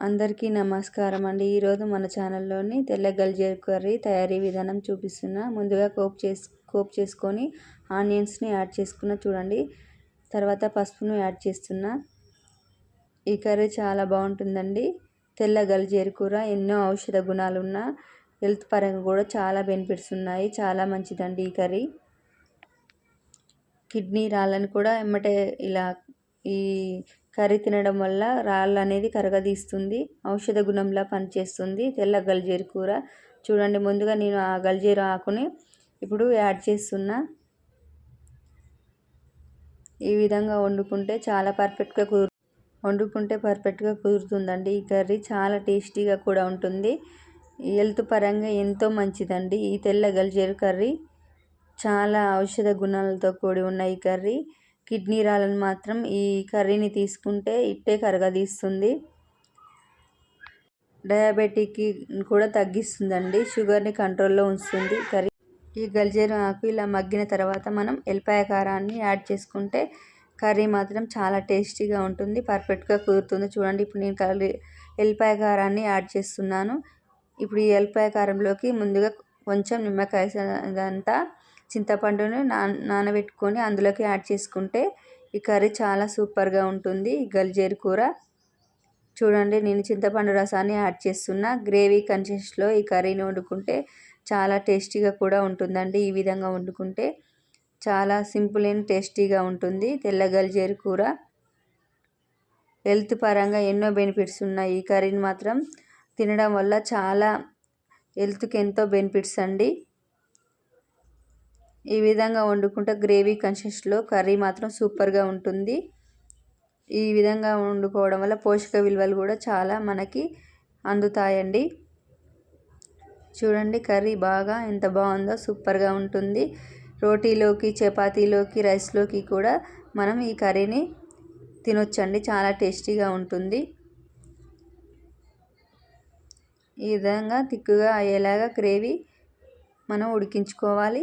అందరికీ నమస్కారం అండి ఈరోజు మన ఛానల్లోని తెల్ల గల్జీర కర్రీ తయారీ విధానం చూపిస్తున్నా. ముందుగా కోప్ చేసి కోప్ చేసుకొని ఆనియన్స్ని యాడ్ చేసుకున్న చూడండి. తర్వాత పసుపును యాడ్ చేస్తున్నా. ఈ కర్రీ చాలా బాగుంటుందండి. తెల్ల గల్జీర కూర ఎన్నో ఔషధ గుణాలు ఉన్న హెల్త్ పరంగా కూడా చాలా బెనిఫిట్స్ ఉన్నాయి. చాలా మంచిదండి ఈ కర్రీ. కిడ్నీ రాళ్ళని కూడా ఎమ్మటే ఇలా ఈ కర్రీ తినడం వల్ల రాళ్ళు అనేది కరగదీస్తుంది. ఔషధ గుణంలా పనిచేస్తుంది. తెల్ల గల్జేరు కూర. చూడండి ముందుగా నేను ఆ గల్జేరు ఆకుని ఇప్పుడు యాడ్ చేస్తున్నా. ఈ విధంగా వండుకుంటే చాలా పర్ఫెక్ట్గా కుదు వండుకుంటే పర్ఫెక్ట్గా కుదురుతుందండి ఈ కర్రీ చాలా టేస్టీగా కూడా ఉంటుంది. హెల్త్ పరంగా ఎంతో మంచిదండి. ఈ తెల్ల గల్జేరు కర్రీ చాలా ఔషధ గుణాలతో కూడి ఉన్న ఈ కర్రీ. కిడ్నీ రాళ్ళను మాత్రం ఈ కర్రీని తీసుకుంటే ఇట్టే కరగదీస్తుంది. డయాబెటిక్ కూడా తగ్గిస్తుందండి. షుగర్ని కంట్రోల్లో ఉంచుతుంది కర్రీ. ఈ గల్జేరు ఆకు ఇలా మగ్గిన తర్వాత మనం ఎల్లిపాయ కారాన్ని యాడ్ చేసుకుంటే కర్రీ మాత్రం చాలా టేస్టీగా ఉంటుంది. పర్ఫెక్ట్గా కుదురుతుంది. చూడండి ఇప్పుడు నేను కర్రీ ఎల్లిపాయ కారాన్ని యాడ్ చేస్తున్నాను. ఇప్పుడు ఈ ఎల్లిపాయ కారంలోకి ముందుగా కొంచెం నిమ్మకాయ అంతా చింతపండును నాన నానబెట్టుకొని అందులోకి యాడ్ చేసుకుంటే ఈ కర్రీ చాలా సూపర్గా ఉంటుంది. గల్జేరు కూర. చూడండి నేను చింతపండు రసాన్ని యాడ్ చేస్తున్నా. గ్రేవీ కన్సిస్ట్లో ఈ కర్రీని వండుకుంటే చాలా టేస్టీగా కూడా ఉంటుందండి. ఈ విధంగా వండుకుంటే చాలా సింపుల్ అండ్ టేస్టీగా ఉంటుంది. తెల్ల గల్జేరు కూర. హెల్త్ పరంగా ఎన్నో బెనిఫిట్స్ ఉన్నాయి. ఈ కర్రీని మాత్రం తినడం వల్ల చాలా హెల్త్కి ఎంతో బెనిఫిట్స్ అండి. ఈ విధంగా వండుకుంటే గ్రేవీ కన్సిస్ట్లో కర్రీ మాత్రం సూపర్గా ఉంటుంది. ఈ విధంగా వండుకోవడం వల్ల పోషక విలువలు కూడా చాలా మనకి అందుతాయండి. చూడండి కర్రీ బాగా ఎంత బాగుందో సూపర్గా ఉంటుంది. రోటీలోకి చపాతీలోకి రైస్లోకి కూడా మనం ఈ కర్రీని తినొచ్చండి. చాలా టేస్టీగా ఉంటుంది. ఈ విధంగా తిక్కుగా అయ్యేలాగా గ్రేవీ మనం ఉడికించుకోవాలి.